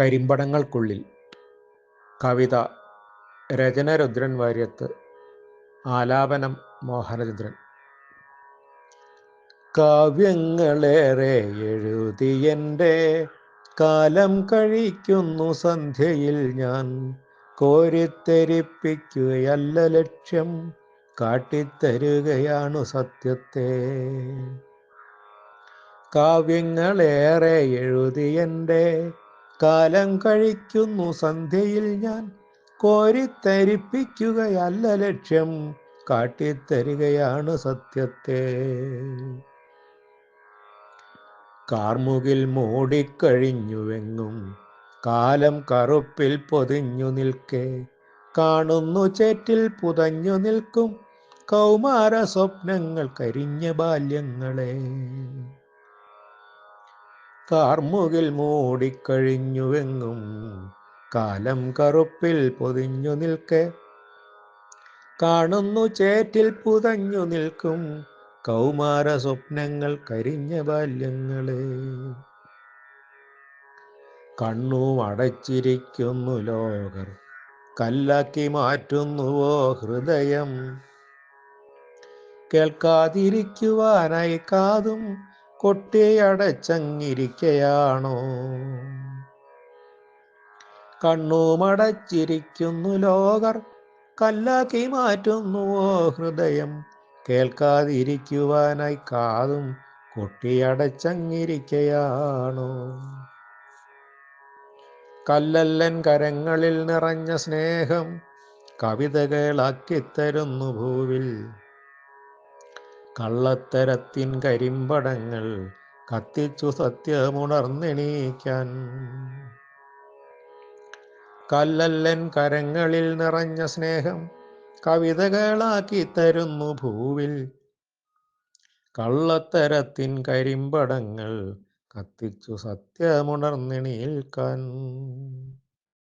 കരിമ്പടങ്ങൾക്കുള്ളിൽ കവിത രചന രുദ്രൻ വാര്യത്ത് ആലാപനം മോഹനചന്ദ്രൻ കാവ്യങ്ങളേറെ എഴുതിയെന്റെ കാലം കഴിക്കുന്നു സന്ധ്യയിൽ ഞാൻ. കോരിത്തെരിപ്പിക്കുകയല്ല ലക്ഷ്യം കാട്ടിത്തരുകയാണു സത്യത്തെ. കാവ്യങ്ങളേറെ എഴുതിയെന്റെ കാലം കഴിക്കുന്നു സന്ധ്യയിൽ ഞാൻ കോരിത്തരിപ്പിക്കുകയല്ല ലക്ഷ്യം കാട്ടിത്തരികയാണ് സത്യത്തെ. കാർമുകിൽ മൂടിക്കഴിഞ്ഞുവെങ്ങും കാലം കറുപ്പിൽ പൊതിഞ്ഞു നിൽക്കെ കാണുന്നു ചേറ്റിൽ പുതഞ്ഞു നിൽക്കും കൗമാര സ്വപ്നങ്ങൾ കരിഞ്ഞ ബാല്യങ്ങളെ. കാർമുകിൽ മൂടിക്കഴിഞ്ഞുവെങ്ങും. കാലം കറുപ്പിൽ പൊതിഞ്ഞു നിൽക്കെ. കാണുന്നു ചേറ്റിൽ പുതഞ്ഞു നിൽക്കും. കൗമാര സ്വപ്നങ്ങൾ കരിഞ്ഞ ബാല്യങ്ങളെ. കണ്ണു അടച്ചിരിക്കുന്നു ലോകർ. കല്ലാക്കി മാറ്റുന്നുവോ ഹൃദയം. കേൾക്കാതിരിക്കുവാനായി കാതും കൊട്ടിയടച്ചങ്ങിരിക്കയാണോ? കണ്ണുമടച്ചിരിക്കുന്നു ലോകർ കല്ലാക്കി മാറ്റുന്നുവോ ഹൃദയം. കേൾക്കാതിരിക്കുവാനായി കാതും കൊട്ടിയടച്ചങ്ങിരിക്കയാണോ? കല്ലല്ലൻ കരങ്ങളിൽ നിറഞ്ഞ സ്നേഹം കവിതകളാക്കിത്തരുന്നു ഭൂവിൽ. കള്ളത്തരത്തിൻ കരിമ്പടങ്ങൾ കത്തിച്ചു സത്യമുണർന്നെണീക്കാൻ. കല്ലല്ലൻ കരങ്ങളിൽ നിറഞ്ഞ സ്നേഹം കവിതകളാക്കി തരുന്നു ഭൂവിൽ. കള്ളത്തരത്തിൻ കരിമ്പടങ്ങൾ കത്തിച്ചു സത്യമുണർന്നെണീൽക്കാൻ.